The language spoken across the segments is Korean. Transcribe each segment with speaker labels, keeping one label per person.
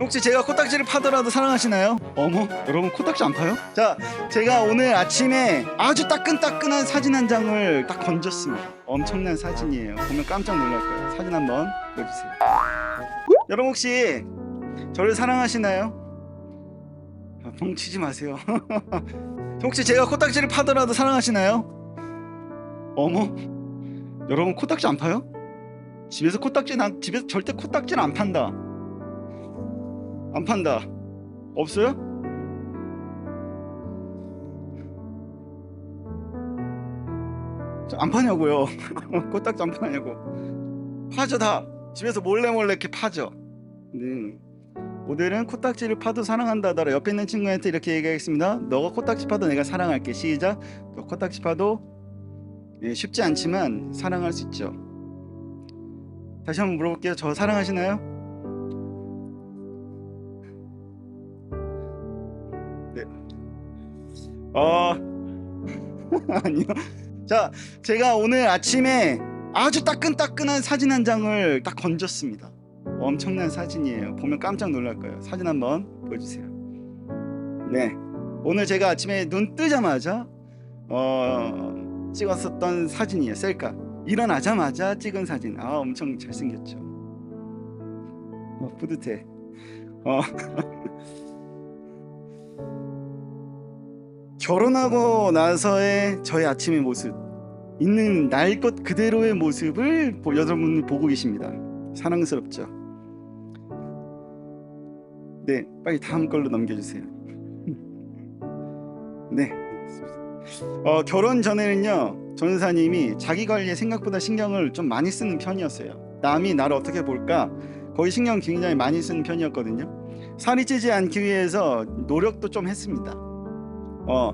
Speaker 1: 혹시 제가 코딱지를 파더라도 사랑하시나요? 어머, 여러분 코딱지 안 파요? 자, 제가 오늘 아침에 아주 따끈따끈한 사진 한 장을 딱 건졌습니다. 엄청난 사진이에요. 보면 깜짝 놀랄 거예요. 사진 한번 보여주세요. 여러분 혹시 저를 사랑하시나요? 아, 뻥치지 마세요. 혹시 제가 코딱지를 파더라도 사랑하시나요? 어머, 여러분 코딱지 안 파요? 집에서 코딱지 난 집에서 절대 코딱지는 안 판다. 안 판다. 없어요? 저안 파냐고요. 코딱지 안 파냐고. 파죠 다. 집에서 몰래 몰래 이렇게 파죠. 네. 오늘은 코딱지를 파도 사랑한다더라. 옆에 있는 친구한테 이렇게 얘기하겠습니다. 너가 코딱지 파도 내가 사랑할게. 시작. 너 코딱지 파도 예, 쉽지 않지만 사랑할 수 있죠. 다시 한번 물어볼게요. 저 사랑하시나요? 어 아니요. 자, 제가 오늘 아침에 아주 따끈따끈한 사진 한 장을 딱 건졌습니다. 엄청난 사진이에요. 보면 깜짝 놀랄 거예요. 사진 한번 보여주세요. 네, 오늘 제가 아침에 눈 뜨자마자 어, 찍었었던 사진이에요. 셀카. 일어나자마자 찍은 사진. 아, 엄청 잘생겼죠. 어, 뿌듯해. 어. 결혼하고 나서의 저의 아침의 모습 있는 날 것 그대로의 모습을 보- 여러분 보고 계십니다. 사랑스럽죠. 네, 빨리 다음 걸로 넘겨주세요. 네, 어, 결혼 전에는요 전사님이 자기 관리에 생각보다 신경을 좀 많이 쓰는 편이었어요. 남이 나를 어떻게 볼까 거의 신경 굉장히 많이 쓰는 편이었거든요. 살이 찌지 않기 위해서 노력도 좀 했습니다. 어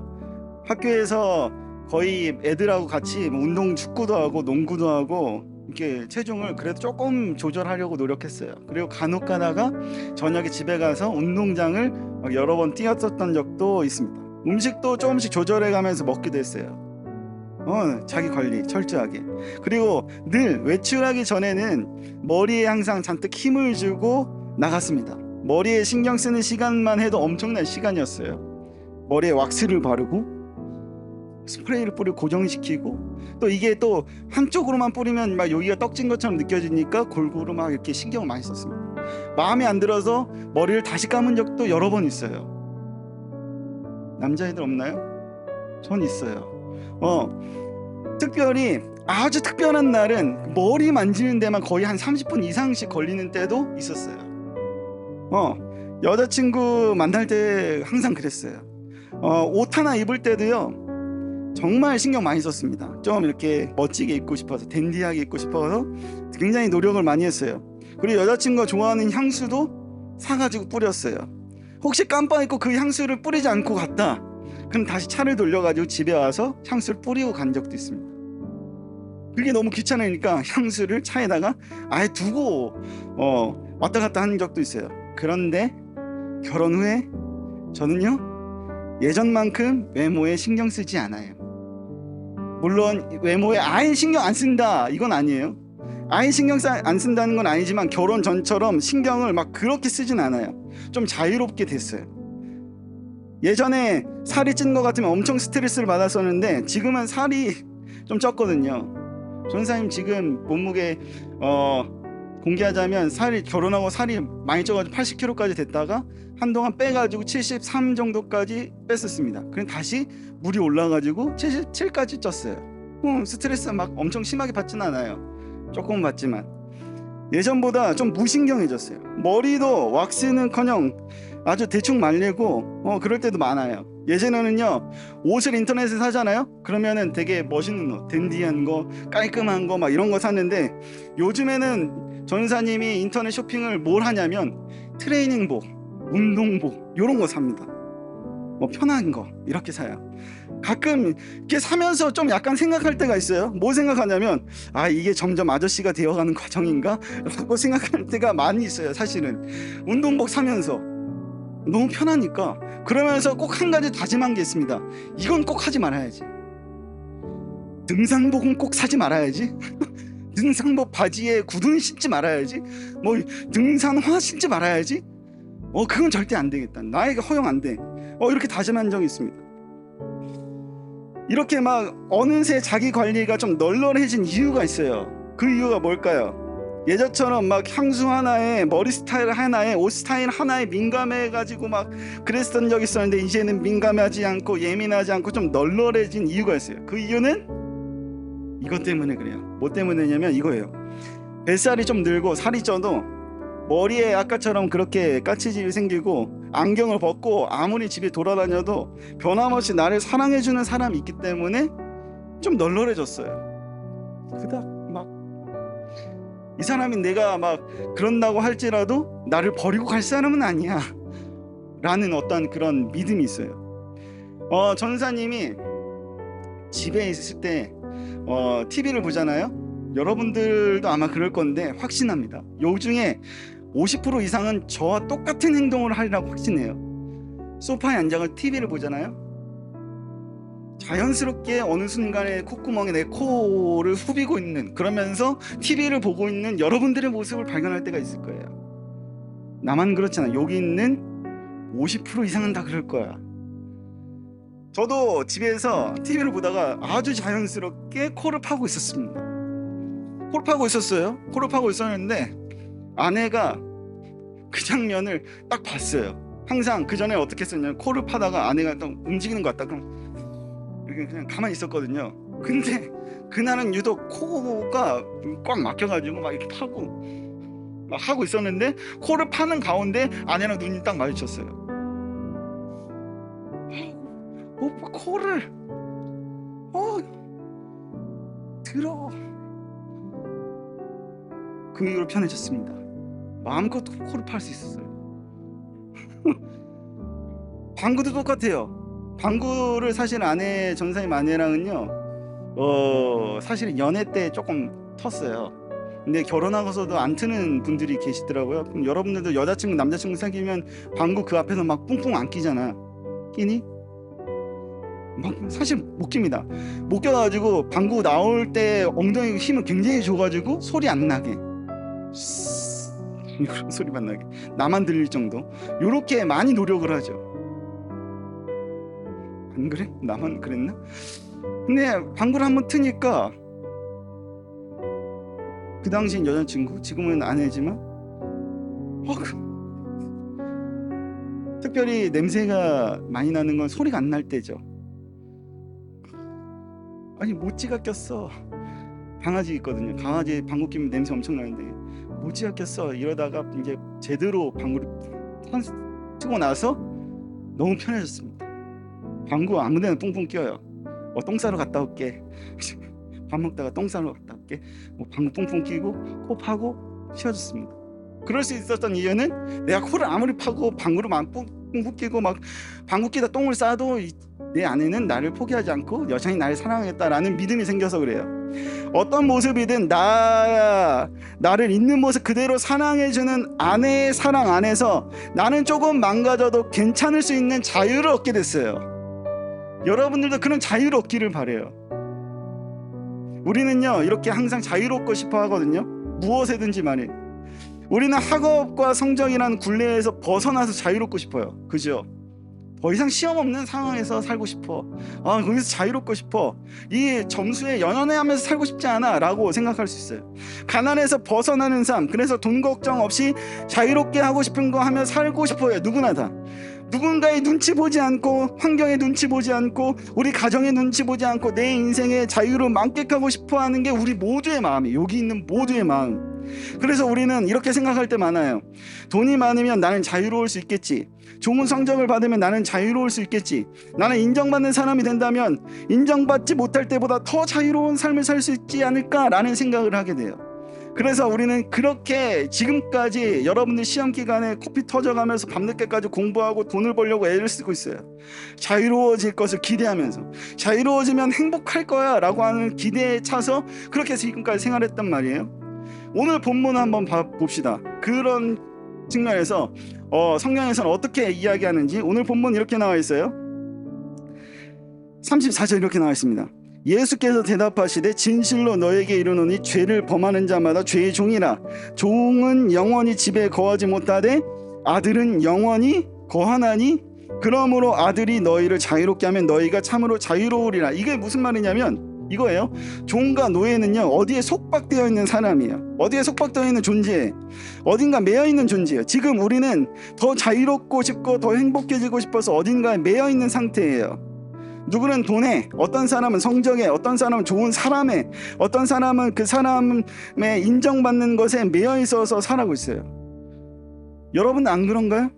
Speaker 1: 학교에서 거의 애들하고 같이 뭐 운동 축구도 하고 농구도 하고 이렇게 체중을 그래도 조금 조절하려고 노력했어요. 그리고 간혹 가다가 저녁에 집에 가서 운동장을 막 여러 번 뛰었었던 적도 있습니다. 음식도 조금씩 조절해 가면서 먹기도 했어요. 어, 자기 관리 철저하게. 그리고 늘 외출하기 전에는 머리에 항상 잔뜩 힘을 주고 나갔습니다. 머리에 신경 쓰는 시간만 해도 엄청난 시간이었어요. 머리에 왁스를 바르고 스프레이를 뿌리고 고정시키고 또 이게 또 한쪽으로만 뿌리면 막 여기가 떡진 것처럼 느껴지니까 골고루 막 이렇게 신경을 많이 썼습니다. 마음에 안 들어서 머리를 다시 감은 적도 여러 번 있어요. 남자애들 없나요? 전 있어요. 어 특별히 아주 특별한 날은 머리 만지는 데만 거의 한 30분 이상씩 걸리는 때도 있었어요. 어 여자친구 만날 때 항상 그랬어요. 어, 옷 하나 입을 때도요 정말 신경 많이 썼습니다. 좀 이렇게 멋지게 입고 싶어서 댄디하게 입고 싶어서 굉장히 노력을 많이 했어요. 그리고 여자친구가 좋아하는 향수도 사가지고 뿌렸어요. 혹시 깜빡 잊고 그 향수를 뿌리지 않고 갔다 그럼 다시 차를 돌려가지고 집에 와서 향수를 뿌리고 간 적도 있습니다. 그게 너무 귀찮으니까 향수를 차에다가 아예 두고 어, 왔다 갔다 한 적도 있어요. 그런데 결혼 후에 저는요 예전만큼 외모에 신경 쓰지 않아요. 물론 외모에 아예 신경 안 쓴다 이건 아니에요. 아예 신경 사- 안 쓴다는 건 아니지만 결혼 전처럼 신경을 막 그렇게 쓰진 않아요. 좀 자유롭게 됐어요. 예전에 살이 찐 것 같으면 엄청 스트레스를 받았었는데 지금은 살이 좀 쪘거든요. 전사님 지금 몸무게 어 공개하자면 살이 결혼하고 살이 많이 쪄가지고 80kg까지 됐다가 한동안 빼가지고 73 정도까지 뺐었습니다. 그럼 다시 물이 올라가지고 77까지 쪘어요. 음, 스트레스 막 엄청 심하게 받진 않아요. 조금 받지만 예전보다 좀 무신경해졌어요. 머리도 왁스는커녕 아주 대충 말리고 어 그럴 때도 많아요. 예전에는요 옷을 인터넷에 사잖아요. 그러면은 되게 멋있는 옷, 댄디한 거, 깔끔한 거 막 이런 거 샀는데 요즘에는 전사님이 인터넷 쇼핑을 뭘 하냐면 트레이닝복, 운동복 이런 거 삽니다. 뭐 편한 거 이렇게 사요. 가끔 이렇게 사면서 좀 약간 생각할 때가 있어요. 뭐 생각하냐면 아 이게 점점 아저씨가 되어가는 과정인가라고 생각할 때가 많이 있어요. 사실은 운동복 사면서 너무 편하니까 그러면서 꼭 한 가지 다짐한 게 있습니다. 이건 꼭 하지 말아야지. 등산복은 꼭 사지 말아야지. 등산복 바지에 구두는 신지 말아야지. 뭐 등산화 신지 말아야지. 어 그건 절대 안 되겠다. 나에게 허용 안 돼. 어 이렇게 다짐한 적이 있습니다. 이렇게 막 어느새 자기 관리가 좀 널널해진 이유가 있어요. 그 이유가 뭘까요? 예전처럼 막 향수 하나에 머리 스타일 하나에 옷 스타일 하나에 민감해 가지고 막 그랬던 적이 있었는데 이제는 민감하지 않고 예민하지 않고 좀 널널해진 이유가 있어요. 그 이유는 이것 때문에 그래요. 뭐 때문에냐면 이거예요. 뱃살이 좀 늘고 살이 쪄도 머리에 아까처럼 그렇게 까치질이 생기고 안경을 벗고 아무리 집에 돌아다녀도 변함없이 나를 사랑해주는 사람이 있기 때문에 좀 널널해졌어요. 그닥 막 이 사람이 내가 막 그런다고 할지라도 나를 버리고 갈 사람은 아니야. 라는 어떤 그런 믿음이 있어요. 어, 전사님이 집에 있을 때 어, TV를 보잖아요. 여러분들도 아마 그럴 건데 확신합니다. 요 중에 50% 이상은 저와 똑같은 행동을 하리라고 확신해요. 소파에 앉아서 TV를 보잖아요. 자연스럽게 어느 순간에 콧구멍에 내 코를 후비고 있는 그러면서 TV를 보고 있는 여러분들의 모습을 발견할 때가 있을 거예요. 나만 그렇잖아. 여기 있는 50% 이상은 다 그럴 거야. 저도 집에서 TV를 보다가 아주 자연스럽게 코를 파고 있었습니다. 코를 파고 있었어요. 코를 파고 있었는데 아내가 그 장면을 딱 봤어요. 항상 그 전에 어떻게 했었냐면 코를 파다가 아내가 또 움직이는 것 같다 그럼 이렇게 그냥 가만히 있었거든요. 근데 그날은 유독 코가 꽉 막혀가지고 막 이렇게 파고 막 하고 있었는데 코를 파는 가운데 아내랑 눈이 딱 마주쳤어요. 오빠 코를 어 들어 그 이후로 편해졌습니다. 마음껏 코를 팔 수 있었어요. 방구도 똑같아요. 방구를 사실 아내 전사님 아내랑은요, 어 사실 연애 때 조금 텄어요. 근데 결혼하고서도 안 트는 분들이 계시더라고요. 그럼 여러분들도 여자친구 남자친구 사귀면 방구 그 앞에서 막 뿡뿡 안 끼잖아. 끼니? 막 사실 못 낍니다. 못 껴가지고 방구 나올 때 엉덩이 힘을 굉장히 줘가지고 소리 안 나게. 이런 소리만 나게 나만 들릴 정도 요렇게 많이 노력을 하죠 안 그래? 나만 그랬나? 근데 방구를 한번 트니까 그 당시엔 여자친구 지금은 아내지만 어, 그- 특별히 냄새가 많이 나는 건 소리가 안 날 때죠 아니 모찌가 꼈어 강아지 있거든요 강아지 방구 끼면 냄새 엄청 나는데 모찌가 꼈어 이러다가 이제 제대로 방구를 턴 트고 나서 너무 편해졌습니다. 방구 아무데나 뿡뿡 끼어요. 어, 똥 싸러 갔다 올게. 밥 먹다가 똥 싸러 갔다 올게. 뭐 방구 뿡뿡 끼고 코 파고 쉬어졌습니다. 그럴 수 있었던 이유는 내가 코를 아무리 파고 방구를 막 뿡뿡 끼고 막 방구 끼다 똥을 싸도 이- 내 아내는 나를 포기하지 않고 여전히 나를 사랑하겠다라는 믿음이 생겨서 그래요. 어떤 모습이든 나 나를 있는 모습 그대로 사랑해주는 아내의 사랑 안에서 나는 조금 망가져도 괜찮을 수 있는 자유를 얻게 됐어요. 여러분들도 그런 자유를 얻기를 바래요. 우리는요 이렇게 항상 자유롭고 싶어 하거든요. 무엇에든지 말해. 우리는 학업과 성적이라는 굴레에서 벗어나서 자유롭고 싶어요. 그죠? 더 이상 시험 없는 상황에서 살고 싶어. 아, 거기서 자유롭고 싶어. 이 점수에 연연해하면서 살고 싶지 않아라고 생각할 수 있어요. 가난에서 벗어나는 삶. 그래서 돈 걱정 없이 자유롭게 하고 싶은 거 하며 살고 싶어요. 누구나 다. 누군가의 눈치 보지 않고 환경의 눈치 보지 않고 우리 가정의 눈치 보지 않고 내 인생의 자유를 만끽하고 싶어 하는 게 우리 모두의 마음이에요. 여기 있는 모두의 마음. 그래서 우리는 이렇게 생각할 때 많아요. 돈이 많으면 나는 자유로울 수 있겠지. 좋은 성적을 받으면 나는 자유로울 수 있겠지. 나는 인정받는 사람이 된다면 인정받지 못할 때보다 더 자유로운 삶을 살 수 있지 않을까라는 생각을 하게 돼요. 그래서 우리는 그렇게 지금까지 여러분들 시험 기간에 코피 터져가면서 밤늦게까지 공부하고 돈을 벌려고 애를 쓰고 있어요. 자유로워질 것을 기대하면서 자유로워지면 행복할 거야라고 하는 기대에 차서 그렇게 지금까지 생활했단 말이에요. 오늘 본문 한번 봐- 봅시다. 그런 측면에서 어, 성경에서는 어떻게 이야기하는지 오늘 본문 이렇게 나와 있어요. 34절 이렇게 나와 있습니다. 예수께서 대답하시되 진실로 너에게 이르노니 죄를 범하는 자마다 죄의 종이라 종은 영원히 집에 거하지 못하되 아들은 영원히 거하나니 그러므로 아들이 너희를 자유롭게 하면 너희가 참으로 자유로우리라. 이게 무슨 말이냐면 이거예요. 종과 노예는요 어디에 속박되어 있는 사람이에요. 어디에 속박되어 있는 존재, 어딘가 매여 있는 존재예요. 지금 우리는 더 자유롭고 싶고 더 행복해지고 싶어서 어딘가에 매여 있는 상태예요. 누구는 돈에, 어떤 사람은 성적에, 어떤 사람은 좋은 사람에, 어떤 사람은 그 사람의 인정받는 것에 매여 있어서 살아가고 있어요. 여러분 안 그런가요?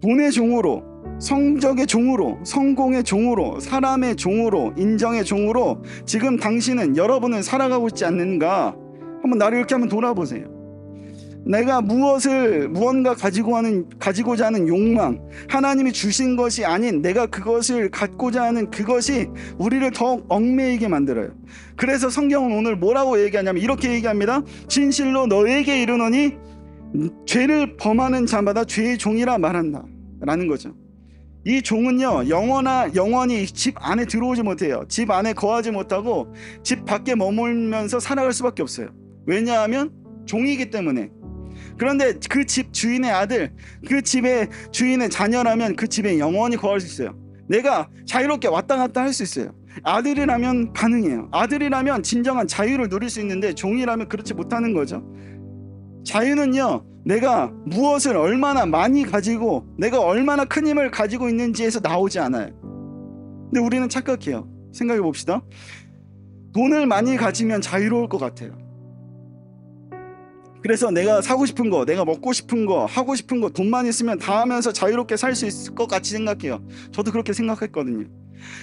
Speaker 1: 돈의 종으로, 성적의 종으로, 성공의 종으로, 사람의 종으로, 인정의 종으로 지금 당신은 여러분은 살아가고 있지 않는가? 한번 나를 이렇게 한번 돌아보세요. 내가 무엇을 무언가 가지고 하는 가지고자 하는 욕망, 하나님이 주신 것이 아닌 내가 그것을 갖고자 하는 그것이 우리를 더 얽매이게 만들어요. 그래서 성경은 오늘 뭐라고 얘기하냐면 이렇게 얘기합니다. 진실로 너에게 이르노니 죄를 범하는 자마다 죄의 종이라 말한다. 라는 거죠. 이 종은요 영원하 영원히 집 안에 들어오지 못해요. 집 안에 거하지 못하고 집 밖에 머물면서 살아갈 수밖에 없어요. 왜냐하면 종이기 때문에. 그런데 그 집 주인의 아들, 그 집의 주인의 자녀라면 그 집에 영원히 거할 수 있어요. 내가 자유롭게 왔다 갔다 할 수 있어요. 아들이라면 가능해요. 아들이라면 진정한 자유를 누릴 수 있는데 종이라면 그렇지 못하는 거죠. 자유는요, 내가 무엇을 얼마나 많이 가지고 내가 얼마나 큰 힘을 가지고 있는지에서 나오지 않아요. 근데 우리는 착각해요. 생각해 봅시다. 돈을 많이 가지면 자유로울 것 같아요. 그래서 내가 사고 싶은 거, 내가 먹고 싶은 거, 하고 싶은 거 돈만 있으면 다 하면서 자유롭게 살 수 있을 것 같이 생각해요. 저도 그렇게 생각했거든요.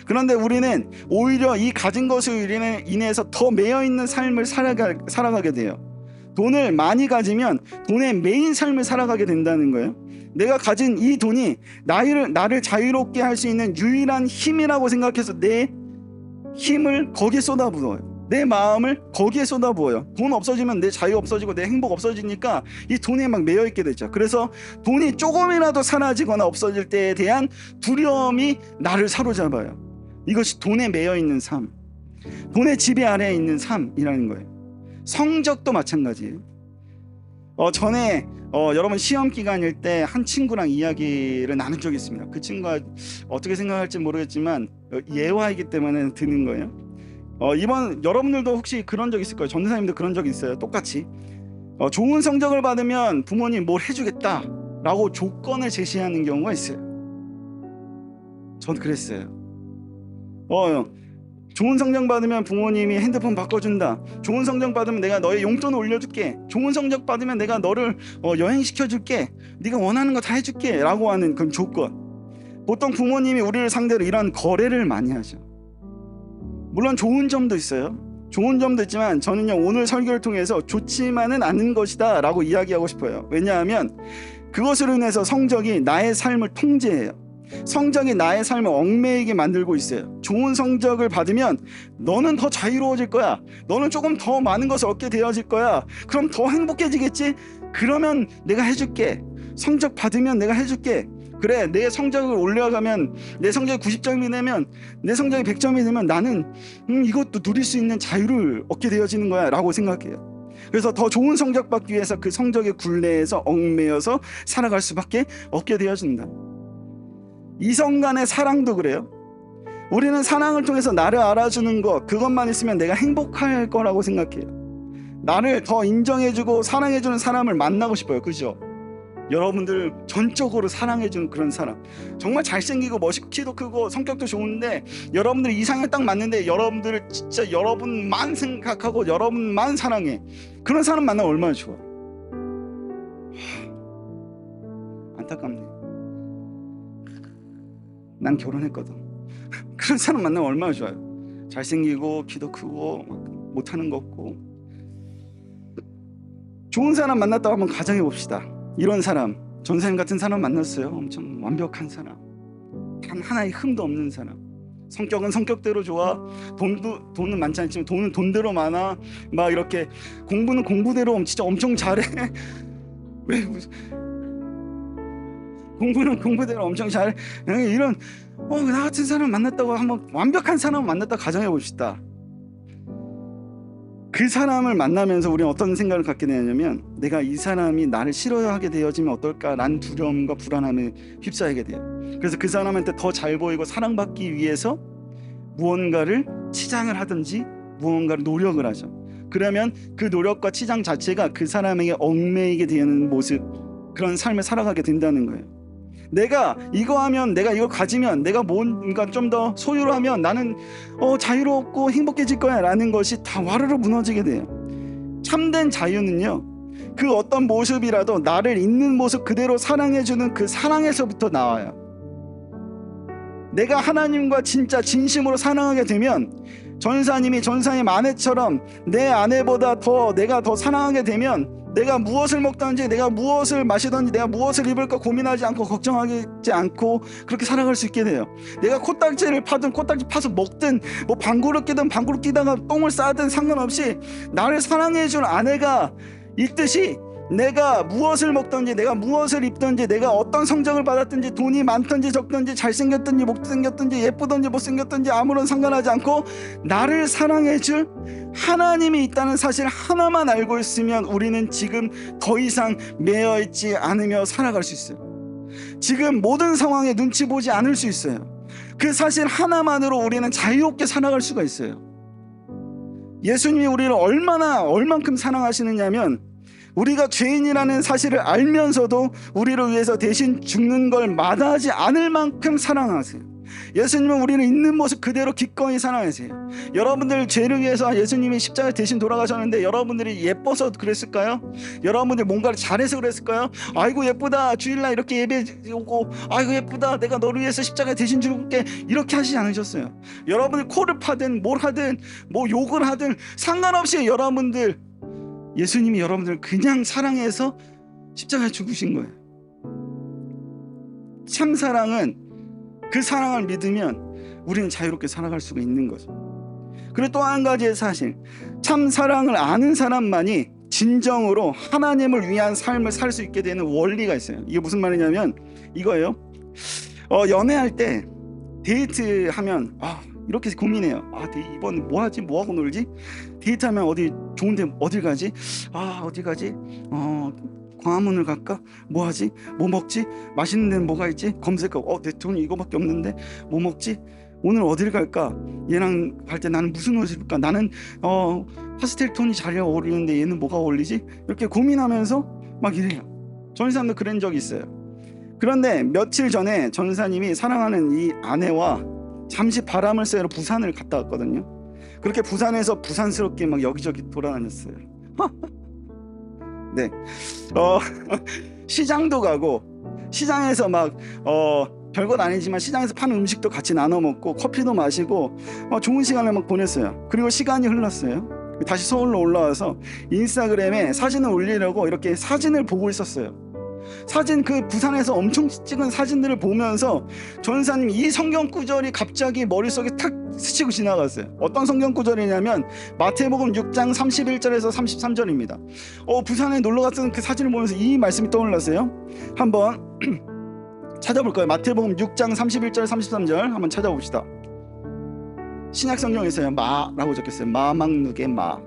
Speaker 1: 그런데 우리는 오히려 이 가진 인해- 인해서 더 매여 있는 삶을 살아가, 살아가게 돼요. 돈을 많이 가지면 돈에 매인 삶을 살아가게 된다는 거예요. 내가 가진 이 돈이 나를, 나를 자유롭게 할 수 있는 유일한 힘이라고 생각해서 내 힘을 거기에 쏟아부어요. 내 마음을 거기에 쏟아부어요. 돈 없어지면 내 자유 없어지고 내 행복 없어지니까 이 돈에 막 매여 있게 되죠. 그래서 돈이 조금이라도 사라지거나 없어질 때에 대한 두려움이 나를 사로잡아요. 이것이 돈에 매여 있는 삶. 돈의 지배 아래에 있는 삶이라는 거예요. 성적도 마찬가지예요. 어, 전에 어, 여러분 시험 기간일 때 한 친구랑 이야기를 나눈 적이 있습니다. 그 친구가 어떻게 생각할지 모르겠지만 어, 예화이기 때문에 드는 거예요. 어, 이번 여러분들도 혹시 그런 적 있을 거예요. 전도사님도 그런 적 있어요. 똑같이 어, 좋은 성적을 받으면 부모님 뭘 해주겠다라고 조건을 제시하는 경우가 있어요. 전 그랬어요. 어, 좋은 성적 받으면 부모님이 핸드폰 바꿔준다. 좋은 성적 받으면 내가 너의 용돈을 올려줄게. 좋은 성적 받으면 내가 너를 어, 여행시켜줄게. 네가 원하는 거 다 해줄게. 라고 하는 그런 조건. 보통 부모님이 우리를 상대로 이런 거래를 많이 하죠. 물론 좋은 점도 있어요. 좋은 점도 있지만 저는요 오늘 설교를 통해서 좋지만은 않은 것이다 라고 이야기하고 싶어요. 왜냐하면 그것으로 인해서 성적이 나의 삶을 통제해요. 성적이 나의 삶을 얽매이게 만들고 있어요. 좋은 성적을 받으면 너는 더 자유로워질 거야. 너는 조금 더 많은 것을 얻게 되어질 거야. 그럼 더 행복해지겠지? 그러면 내가 해줄게. 성적 받으면 내가 해줄게. 그래, 내 성적을 올려가면 내 성적이 90점이 되면 내 성적이 100점이 되면 나는 음, 이것도 누릴 수 있는 자유를 얻게 되어지는 거야 라고 생각해요. 그래서 더 좋은 성적 받기 위해서 그 성적의 굴레에서 얽매여서 살아갈 수밖에 없게 되어진다. 이성 간의 사랑도 그래요. 우리는 사랑을 통해서 나를 알아주는 것, 그것만 있으면 내가 행복할 거라고 생각해요. 나를 더 인정해주고 사랑해주는 사람을 만나고 싶어요. 그죠? 여러분들 전적으로 사랑해주는 그런 사람. 정말 잘생기고 멋있고 키도 크고 성격도 좋은데 여러분들 이상에 딱 맞는데 여러분들을 진짜 여러분만 생각하고 여러분만 사랑해. 그런 사람 만나면 얼마나 좋아. 하, 안타깝네. 난 결혼했거든. 그런 사람 만나면 얼마나 좋아요. 잘생기고 키도 크고 막 못하는 거 없고 좋은 사람 만났다고 한번 가정해 봅시다. 이런 사람 전사님 같은 사람 만났어요. 엄청 완벽한 사람, 단 하나의 흠도 없는 사람. 성격은 성격대로 좋아. 돈도 돈은 많지 않지만 돈은 돈대로 많아. 막 이렇게 공부는 공부대로 진짜 엄청 잘해. 왜 공부는 공부대로 엄청 잘해. 이런 어, 나 같은 사람 만났다고 한번 완벽한 사람 만났다 가정해 봅시다. 그 사람을 만나면서 우리는 어떤 생각을 갖게 되냐면 내가 이 사람이 나를 싫어하게 되어지면 어떨까라는 두려움과 불안함에 휩싸이게 돼요. 그래서 그 사람한테 더 잘 보이고 사랑받기 위해서 무언가를 치장을 하든지 무언가를 노력을 하죠. 그러면 그 노력과 치장 자체가 그 사람에게 얽매이게 되는 모습 그런 삶을 살아가게 된다는 거예요. 내가 이거 하면 내가 이거 가지면 내가 뭔가 좀 더 소유를 하면 나는 어, 자유롭고 행복해질 거야라는 것이 다 와르르 무너지게 돼요. 참된 자유는요. 그 어떤 모습이라도 나를 있는 모습 그대로 사랑해 주는 그 사랑에서부터 나와요. 내가 하나님과 진짜 진심으로 사랑하게 되면 전사님이 전사님 아내처럼 내 아내보다 더 내가 더 사랑하게 되면 내가 무엇을 먹든지 내가 무엇을 마시든지 내가 무엇을 입을까 고민하지 않고 걱정하지 않고 그렇게 살아갈 수 있게 돼요. 내가 코딱지를 파든 코딱지 파서 먹든 뭐 방구를 끼든 방구를 끼다가 똥을 싸든 상관없이 나를 사랑해준 아내가 있듯이 내가 무엇을 먹든지 내가 무엇을 입든지 내가 어떤 성적을 받았든지 돈이 많든지 적든지 잘생겼든지 못생겼든지 예쁘든지 못생겼든지 아무런 상관하지 않고 나를 사랑해 줄 하나님이 있다는 사실 하나만 알고 있으면 우리는 지금 더 이상 매여 있지 않으며 살아갈 수 있어요. 지금 모든 상황에 눈치 보지 않을 수 있어요. 그 사실 하나만으로 우리는 자유롭게 살아갈 수가 있어요. 예수님이 우리를 얼마나 얼만큼 사랑하시느냐면 우리가 죄인이라는 사실을 알면서도 우리를 위해서 대신 죽는 걸 마다하지 않을 만큼 사랑하세요. 예수님은 우리는 있는 모습 그대로 기꺼이 사랑하세요. 여러분들 죄를 위해서 예수님이 십자가 대신 돌아가셨는데 여러분들이 예뻐서 그랬을까요? 여러분들이 뭔가를 잘해서 그랬을까요? 아이고 예쁘다 주일날 이렇게 예배 오고 아이고 예쁘다 내가 너를 위해서 십자가 대신 죽을게 이렇게 하시지 않으셨어요. 여러분들 코를 파든 뭘 하든 뭐 욕을 하든 상관없이 여러분들 예수님이 여러분들 그냥 사랑해서 십자가에 죽으신 거예요. 참 사랑은 그 사랑을 믿으면 우리는 자유롭게 살아갈 수가 있는 거죠. 그리고 또 한 가지의 사실, 참 사랑을 아는 사람만이 진정으로 하나님을 위한 삶을 살 수 있게 되는 원리가 있어요. 이게 무슨 말이냐면 이거예요. 어, 연애할 때 데이트하면 아 이렇게 고민해요. 아 데- 이번 뭐 하지? 뭐 하고 놀지? 데이트하면 어디 좋은데 어딜 가지? 아 어디 가지? 어 광화문을 갈까? 뭐 하지? 뭐 먹지? 맛있는 데는 뭐가 있지? 검색하고 어 내 돈 이거밖에 없는데 뭐 먹지? 오늘 어딜 갈까? 얘랑 갈 때 나는 무슨 옷을 입을까? 나는 어 파스텔 톤이 잘 어울리는데 얘는 뭐가 어울리지? 이렇게 고민하면서 막 이래요. 전사님도 그런 적이 있어요. 그런데 며칠 전에 전사님이 사랑하는 이 아내와 잠시 바람을 쐬러 부산을 갔다 왔거든요. 그렇게 부산에서 부산스럽게 막 여기저기 돌아다녔어요. 네, 어 시장도 가고 시장에서 막 어 별것 아니지만 시장에서 파는 음식도 같이 나눠 먹고 커피도 마시고 어, 좋은 시간을 막 보냈어요. 그리고 시간이 흘렀어요. 다시 서울로 올라와서 인스타그램에 사진을 올리려고 이렇게 사진을 보고 있었어요. 사진 그 부산에서 엄청 찍은 사진들을 보면서 전사님 이 성경 구절이 갑자기 머릿속에 탁 스치고 지나갔어요. 어떤 성경 구절이냐면 마태복음 6장 31절에서 33절입니다. 어 부산에 놀러 갔던 그 사진을 보면서 이 말씀이 떠올랐어요. 한번 찾아볼 거예요. 마태복음 6장 31절 33절 한번 찾아봅시다. 신약 성경에서요. 마라고 적혔어요. 마망누게 마.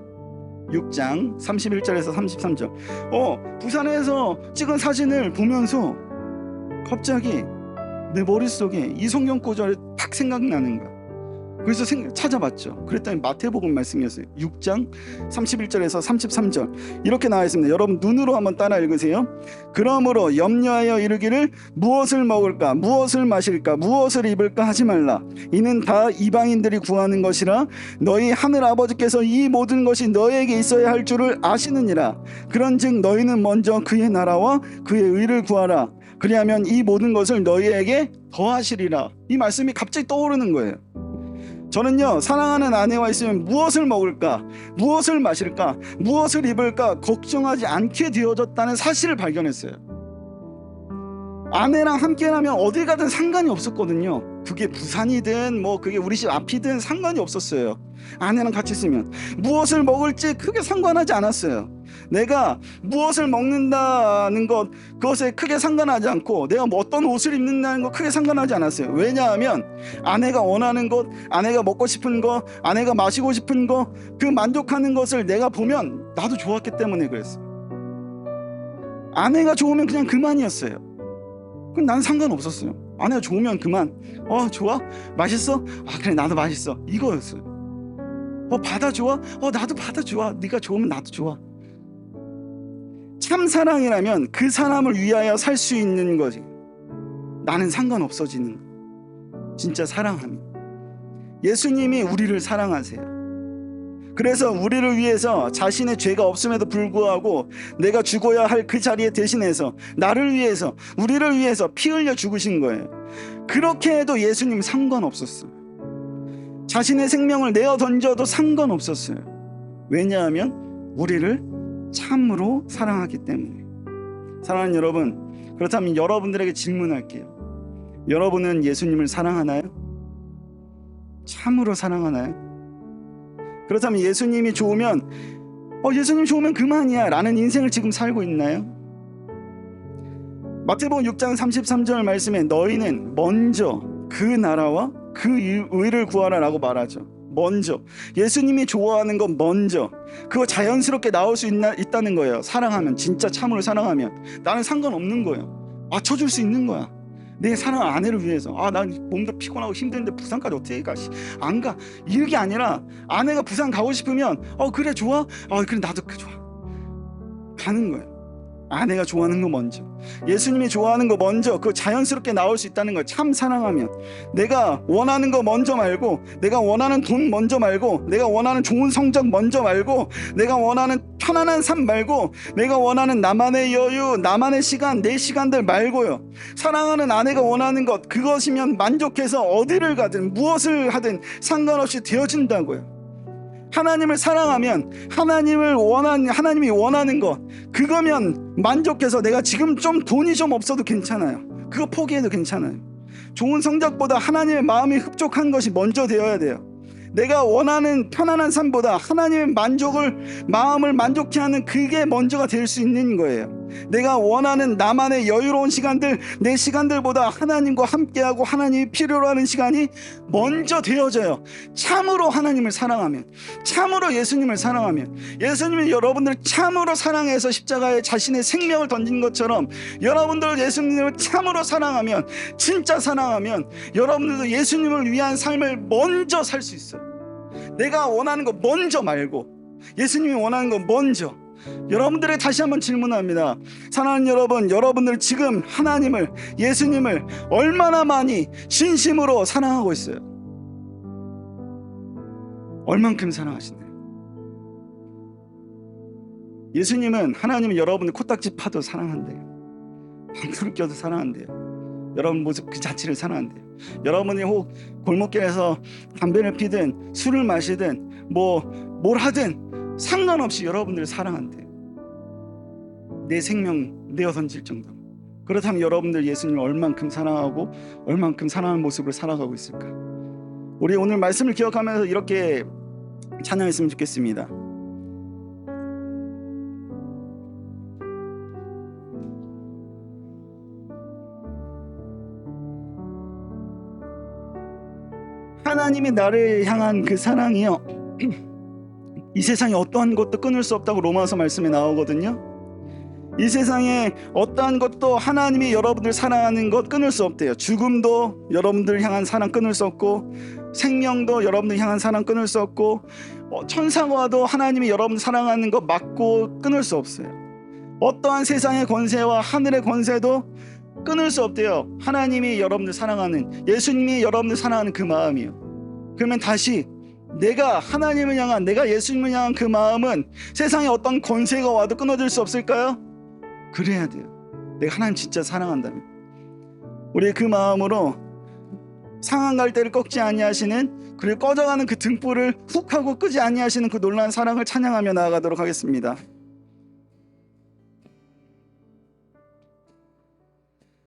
Speaker 1: 6장 31절에서 33절. 어, 부산에서 찍은 사진을 보면서 갑자기 내 머릿속에 이 성경 구절이 딱 생각나는 거야. 그래서 생- 찾아봤죠. 그랬더니 마태복음 말씀이었어요. 6장 31절에서 33절. 이렇게 나와 있습니다. 여러분 눈으로 한번 따라 읽으세요. 그러므로 염려하여 이르기를 무엇을 먹을까, 무엇을 마실까, 무엇을 입을까 하지 말라. 이는 다 이방인들이 구하는 것이라 너희 하늘 아버지께서 이 모든 것이 너에게 있어야 할 줄을 아시느니라. 그런즉 너희는 먼저 그의 나라와 그의 의를 구하라. 그리하면 이 모든 것을 너희에게 더하시리라. 이 말씀이 갑자기 떠오르는 거예요. 저는요 사랑하는 아내와 있으면 무엇을 먹을까? 무엇을 마실까? 무엇을 입을까? 걱정하지 않게 되어졌다는 사실을 발견했어요. 아내랑 함께라면 어딜 가든 상관이 없었거든요. 그게 부산이든 뭐 그게 우리 집 앞이든 상관이 없었어요. 아내랑 같이 있으면 무엇을 먹을지 크게 상관하지 않았어요 내가 무엇을 먹는다는 것 그것에 크게 상관하지 않고 내가 뭐 어떤 옷을 입는다는 것 크게 상관하지 않았어요. 왜냐하면 아내가 원하는 것, 아내가 먹고 싶은 것, 아내가 마시고 싶은 것, 그 만족하는 것을 내가 보면 나도 좋았기 때문에 그랬어요. 아내가 좋으면 그냥 그만이었어요. 그럼 난 상관없었어요. 아내가 좋으면 그만. 어 좋아? 맛있어? 아 그래 나도 맛있어. 이거였어요. 어 바다 좋아? 어 나도 바다 좋아. 네가 좋으면 나도 좋아. 참 사랑이라면 그 사람을 위하여 살 수 있는 거지. 나는 상관없어지는 거. 진짜 사랑함이. 예수님이 우리를 사랑하세요. 그래서 우리를 위해서 자신의 죄가 없음에도 불구하고 내가 죽어야 할 그 자리에 대신해서 나를 위해서 우리를 위해서 피 흘려 죽으신 거예요. 그렇게 해도 예수님 상관없었어요. 자신의 생명을 내어 던져도 상관없었어요. 왜냐하면 우리를 참으로 사랑하기 때문에. 사랑하는 여러분, 그렇다면 여러분들에게 질문할게요. 여러분은 예수님을 사랑하나요? 참으로 사랑하나요? 그렇다면 예수님이 좋으면 어 예수님 좋으면 그만이야 라는 인생을 지금 살고 있나요? 마태복음 6장 33절 말씀에 너희는 먼저 그 나라와 그 의를 구하라라고 말하죠. 먼저 예수님이 좋아하는 건 먼저 그거 자연스럽게 나올 수 있나, 있다는 거예요. 사랑하면 진짜 참으로 사랑하면 나는 상관없는 거예요. 맞춰줄 수 있는 거야. 내 사랑하는 아내를 위해서 아 난 몸도 피곤하고 힘든데 부산까지 어떻게 가? 씨, 안 가. 이게 아니라 아내가 부산 가고 싶으면 어 그래 좋아. 어 그래 나도 그 좋아. 가는 거예요. 아내가 좋아하는 거 먼저. 예수님이 좋아하는 거 먼저 그 자연스럽게 나올 수 있다는 걸 참 사랑하면 내가 원하는 거 먼저 말고 내가 원하는 돈 먼저 말고 내가 원하는 좋은 성적 먼저 말고 내가 원하는 편안한 삶 말고 내가 원하는 나만의 여유 나만의 시간 내 시간들 말고요 사랑하는 아내가 원하는 것 그것이면 만족해서 어디를 가든 무엇을 하든 상관없이 되어진다고요 하나님을 사랑하면 하나님을 원한 하나님이 원하는 것 그거면 만족해서 내가 지금 좀 돈이 좀 없어도 괜찮아요. 그거 포기해도 괜찮아요. 좋은 성적보다 하나님의 마음이 흡족한 것이 먼저 되어야 돼요. 내가 원하는 편안한 삶보다 하나님의 만족을 마음을 만족케 하는 그게 먼저가 될 수 있는 거예요. 내가 원하는 나만의 여유로운 시간들 내 시간들보다 하나님과 함께하고 하나님이 필요로 하는 시간이 먼저 되어져요. 참으로 하나님을 사랑하면 참으로 예수님을 사랑하면 예수님이 여러분들 참으로 사랑해서 십자가에 자신의 생명을 던진 것처럼 여러분들 예수님을 참으로 사랑하면 진짜 사랑하면 여러분들도 예수님을 위한 삶을 먼저 살 수 있어요. 내가 원하는 거 먼저 말고 예수님이 원하는 거 먼저 여러분들의 다시 한번 질문합니다. 사랑하는 여러분, 여러분들 지금 하나님을 예수님을 얼마나 많이 진심으로 사랑하고 있어요? 얼만큼 사랑하시나요? 예수님은 하나님은 여러분을 코딱지 파도 사랑한대요. 방구를 껴도 사랑한대요. 여러분 모습 그 자체를 사랑한대요. 여러분이 혹 골목길에서 담배를 피든 술을 마시든 뭐 뭘 하든 상관없이 여러분들을 사랑한대요. 내 생명 내어 던질 정도로. 그렇다면 여러분들 예수님을 얼만큼 사랑하고 얼만큼 사랑하는 모습으로 살아가고 있을까? 우리 오늘 말씀을 기억하면서 이렇게 찬양했으면 좋겠습니다. 하나님이 나를 향한 그 사랑이요. 이 세상에 어떠한 것도 끊을 수 없다고 로마서 말씀에 나오거든요. 이 세상에 어떠한 것도 하나님이 여러분들 사랑하는 것 끊을 수 없대요. 죽음도 여러분들 향한 사랑 끊을 수 없고 생명도 여러분들 향한 사랑 끊을 수 없고 어, 천사와도 하나님이 여러분들 사랑하는 것 막고 끊을 수 없어요. 어떠한 세상의 권세와 하늘의 권세도 끊을 수 없대요. 하나님이 여러분들 사랑하는 예수님이 여러분들 사랑하는 그 마음이요. 그러면 다시 내가 하나님을 향한 내가 예수님을 향한 그 마음은 세상에 어떤 권세가 와도 끊어질 수 없을까요? 그래야 돼요. 내가 하나님 진짜 사랑한다면 우리 그 마음으로 상한 갈대를 꺾지 아니하시는 그리고 꺼져가는 그 등불을 훅 하고 끄지 아니하시는 그 놀라운 사랑을 찬양하며 나아가도록 하겠습니다.